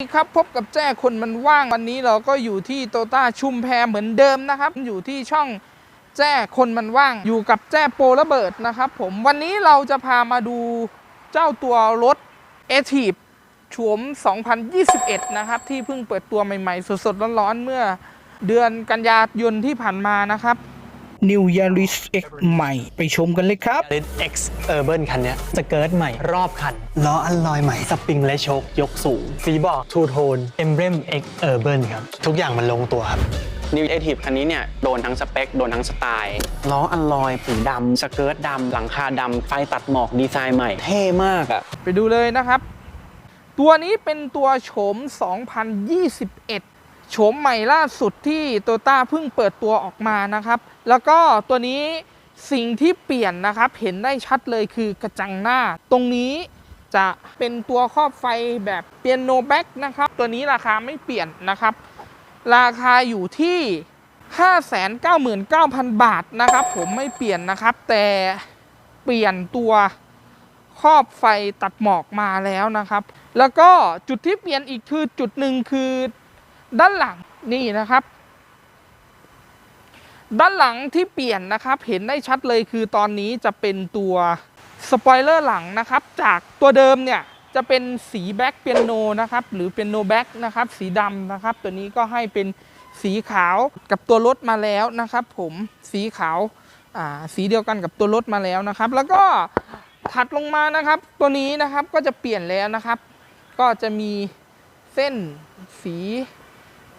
สวัสดีครับพบกับแจ้คนมันว่างวันนี้เราก็อยู่ที่โตต้าชุมแพเหมือนเดิมนะครับ อยู่ที่ช่องแจ้คนมันว่าง อยู่กับแจ้โปรระเบิดนะครับผมวันนี้เราจะพามาดูเจ้าตัวรถ a t i v โฉม 2021 นะครับ ที่เพิ่งเปิดตัวใหม่ๆ สดๆ ร้อนๆ เมื่อเดือนกันยายนที่ผ่านมานะครับ New Yaris X ใหม่ ไปชมกันเลยครับลิ X Urban คันเนี้ยสเกิร์ตใหม่รอบคันล้ออัลลอยใหม่สปริงและโชคยกสูงฟีบอกทูโทน Emblem X Urban ครับ ทุกอย่างมันลงตัวครับนิวเอทีฟคันนี้เนี่ยโดนทั้งสเปค โดนทั้งสไตล์ล้ออัลลอยสีดำสเกิร์ตดำหลังคาดำไฟตัดหมอกดีไซน์ใหม่ เท่มากอะไปดูเลยนะครับ ตัวนี้เป็นตัวโฉม 2021 โฉมใหม่ล่าสุดที่โตต้าเพิ่งเปิดตัวออกมานะครับ แล้วก็ตัวนี้สิ่งที่เปลี่ยนนะครับเห็นได้ชัดเลยคือกระจังหน้า ตรงนี้จะเป็นตัวครอบไฟแบบเปียโนแบ็กนะครับ ตัวนี้ราคาไม่เปลี่ยนนะครับ ราคาอยู่ที่ 599,000 บาทนะครับ ผมไม่เปลี่ยนนะครับ แต่เปลี่ยนตัวครอบไฟตัดหมอกมาแล้วนะครับ แล้วก็จุดที่เปลี่ยนอีกคือจุดหนึ่งคือ ด้านหลังนี่นะครับ ด้านหลังที่เปลี่ยนนะครับ เห็นได้ชัดเลยคือตอนนี้จะเป็นตัวสปอยเลอร์หลังนะครับ จากตัวเดิมเนี่ยจะเป็นสีแบ็กเปียโนนะครับ หรือเปียโนแบ็กนะครับ สีดำนะครับ ตัวนี้ก็ให้เป็นสีขาวกับตัวรถมาแล้วนะครับ ผมสีขาวาสีเดียวกันกับตัวรถมาแล้วนะครับ แล้วก็ถัดลงมานะครับ ตัวนี้นะครับก็จะเปลี่ยนแล้วนะครับ ก็จะมีเส้นสี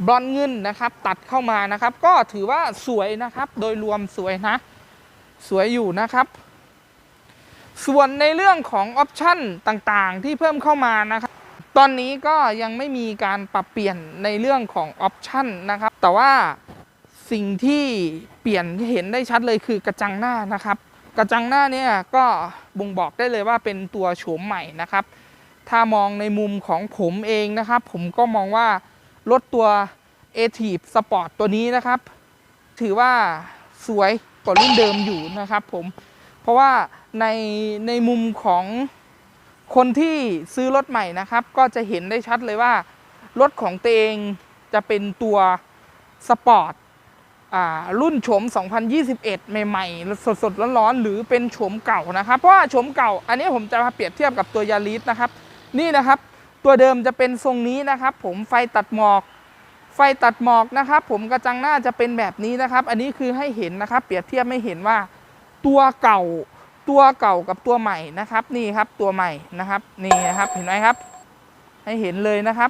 บรอนเงินนะครับตัดเข้ามานะครับ ก็ถือว่าสวยนะครับ โดยรวมสวยนะ สวยอยู่นะครับ ส่วนในเรื่องของออปชั่นต่างๆ ที่เพิ่มเข้ามานะครับ ตอนนี้ก็ยังไม่มีการปรับเปลี่ยนในเรื่องของออปชั่นนะครับ แต่ว่าสิ่งที่เปลี่ยนเห็นได้ชัดเลยคือกระจังหน้านะครับ กระจังหน้าเนี่ยก็บ่งบอกได้เลยว่าเป็นตัวโฉมใหม่นะครับ ถ้ามองในมุมของผมเองนะครับ ผมก็มองว่า รถตัว a t i v Sport ตัวนี้นะครับ ถือว่าสวยกว่ารุ่นเดิมอยู่นะครับผม เพราะว่าในในมุมของคนที่ซื้อรถใหม่นะครับ ก็จะเห็นได้ชัดเลยว่า รถของตัวเองจะเป็นตัวสปอร์ตอ่ารุ่นโฉม 2021 ใหม่ๆ สดๆ ร้อนๆ หรือเป็นโฉมเก่านะครับ เพราะว่าโฉมเก่า อันนี้ผมจะมาเปรียบเทียบกับตัวยาริสนะครับ นี่นะครับ ตัวเดิมจะเป็นทรงนี้นะครับ ผมไฟตัดหมอก ไฟตัดหมอกนะครับ ผมกระจังหน้าจะเป็นแบบนี้นะครับ อันนี้คือให้เห็นนะครับ เปรียบเทียบไม่เห็นว่า ตัวเก่าตัวเก่ากับตัวใหม่นะครับ นี่ครับตัวใหม่นะครับนี่นะครับเห็นไหมครับ ให้เห็นเลยนะครับ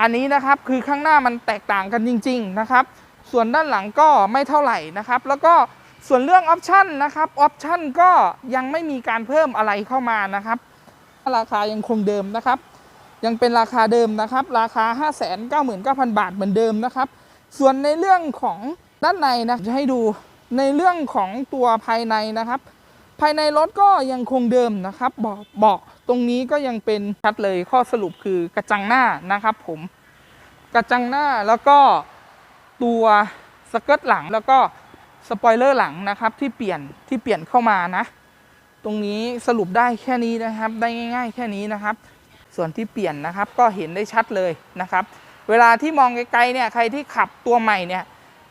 อันนี้นะครับคือข้างหน้ามันแตกต่างกันจริง ๆนะครับ ส่วนด้านหลังก็ไม่เท่าไหร่นะครับ แล้วก็ส่วนเรื่องออปชันนะครับออปชันก็ยังไม่มีการเพิ่มอะไรเข้ามานะครับ ราคายังคงเดิมนะครับ ยังเป็นราคาเดิมนะครับ ราคา 599,000 บาทเหมือนเดิมนะครับ ส่วนในเรื่องของด้านในนะจะให้ดูในเรื่องของตัวภายในนะครับ ภายในรถก็ยังคงเดิมนะครับเบาะเบาะตรงนี้ก็ยังเป็นชัดเลยข้อสรุปคือกระจังหน้านะครับ ผมกระจังหน้าแล้วก็ตัวสเกิร์ตหลังแล้วก็สปอยเลอร์หลังนะครับที่เปลี่ยนที่เปลี่ยนเข้ามานะ ตรงนี้สรุปได้แค่นี้นะครับ ได้ง่าย ๆ แค่นี้นะครับ ส่วนที่เปลี่ยนนะครับก็เห็นได้ชัดเลยนะครับ เวลาที่มองไกลๆเนี่ยใครที่ขับตัวใหม่เนี่ย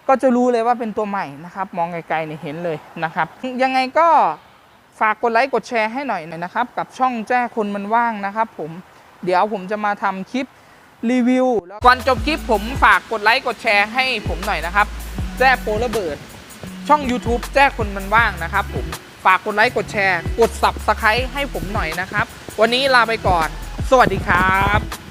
ก็จะรู้เลยว่าเป็นตัวใหม่นะครับ มองไกลๆเนี่ยเห็นเลยนะครับ ยังไงก็ฝากกดไลค์กดแชร์ให้หน่อยหน่อยนะครับ กับช่องแจ้คนมันว่างนะครับผมเดี๋ยวผมจะมาทำคลิปรีวิวก่อนจบคลิปผมฝากกดไลค์กดแชร์ให้ผมหน่อยนะครับ แจ้โปรระเบิด ช่อง YouTube แจ้คนมันว่างนะครับผมฝากกดไลค์กดแชร์ กด Subscribe ให้ผมหน่อยนะครับ วันนี้ลาไปก่อน สวัสดีครับ